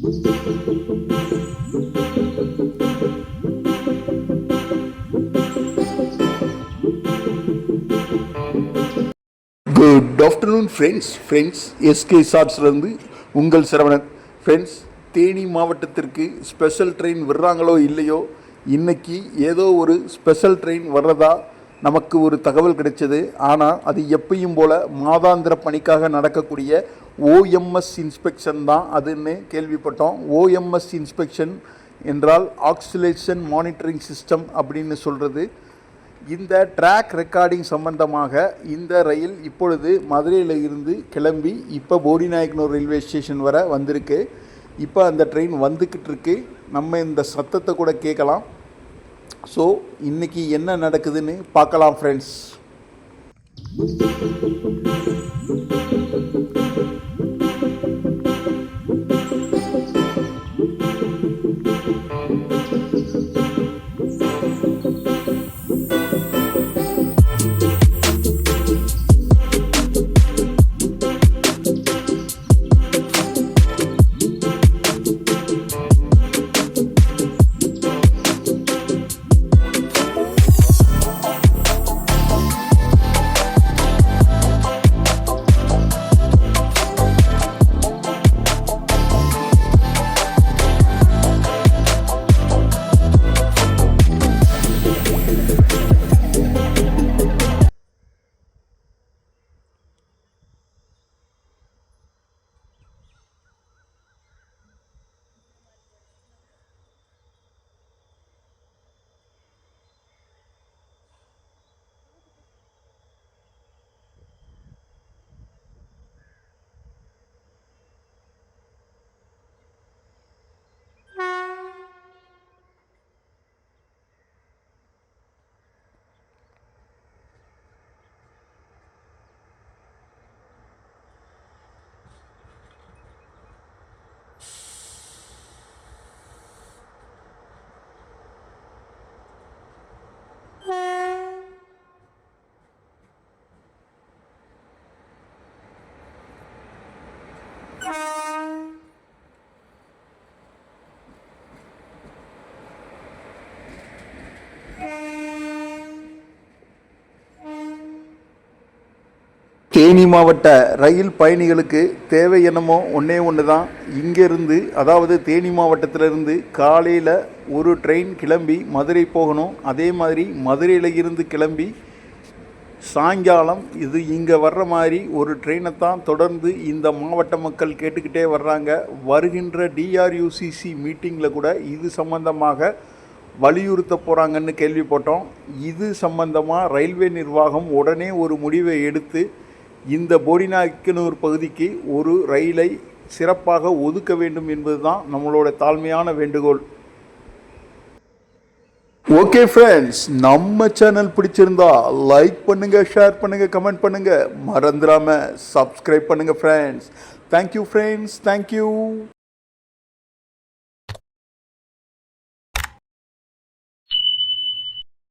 Good afternoon friends friends SK ஷார்ட்ஸ்லேருந்து உங்கள் Saravanan. Friends Theni மாவட்டத்திற்கு special train விடுறாங்களோ இல்லையோ இன்னைக்கு ஏதோ ஒரு ஸ்பெஷல் ட்ரெயின் வர்றதா நமக்கு ஒரு தகவல் கிடைச்சது. ஆனால் அது எப்பயும் போல் மாதாந்திர பணிக்காக நடக்கக்கூடிய ஓஎம்எஸ் இன்ஸ்பெக்ஷன் தான் அதுன்னு கேள்விப்பட்டோம். ஓஎம்எஸ் இன்ஸ்பெக்ஷன் என்றால் ஆக்சிலேஷன் மானிட்டரிங் சிஸ்டம் அப்படின்னு சொல்கிறது இந்த ட்ராக் ரெக்கார்டிங் சம்பந்தமாக இந்த ரயில் இப்பொழுது மதுரையில் இருந்து கிளம்பி இப்போ போடிநாயக்கனூர் ரயில்வே ஸ்டேஷன் வரை வந்திருக்கு. இப்போ அந்த ட்ரெயின் வந்துக்கிட்டு இருக்கு. நம்ம இந்த சத்தத்தை கூட கேட்கலாம். ஸோ இன்னைக்கு என்ன நடக்குதுன்னு பார்க்கலாம் ஃப்ரெண்ட்ஸ் தேனி மாவட்ட ரயில் பயணிகளுக்கு தேவை என்னமோ ஒன்றே ஒன்று தான் இங்கேருந்து அதாவது தேனி மாவட்டத்திலிருந்து காலையில் ஒரு ட்ரெயின் கிளம்பி மதுரை போகணும். அதே மாதிரி மதுரையில் இருந்து கிளம்பி சாயங்காலம் இது இங்கே வர்ற மாதிரி ஒரு ட்ரெயினை தான் தொடர்ந்து இந்த மாவட்ட மக்கள் கேட்டுக்கிட்டே வர்றாங்க. வருகின்ற டிஆர்யூசிசி மீட்டிங்கில் கூட இது சம்பந்தமாக வலியுறுத்த போகிறாங்கன்னு கேள்விப்பட்டோம். இது சம்பந்தமாக ரயில்வே நிர்வாகம் உடனே ஒரு முடிவை எடுத்து இந்த போடிநாயக்கனூர் பகுதிக்கு ஒரு ரயிலை சிறப்பாக ஒதுக்க வேண்டும் என்பதுதான் நம்மளோட தாழ்மையான வேண்டுகோள். ஓகே ஃப்ரெண்ட்ஸ் நம்ம சேனல் பிடிச்சிருந்தா லைக் பண்ணுங்க ஷேர் பண்ணுங்க கமெண்ட் பண்ணுங்க. மறந்துடாம சப்ஸ்கிரைப் பண்ணுங்க ஃப்ரெண்ட்ஸ் தேங்க்யூ ஃப்ரெண்ட்ஸ் தேங்க்யூ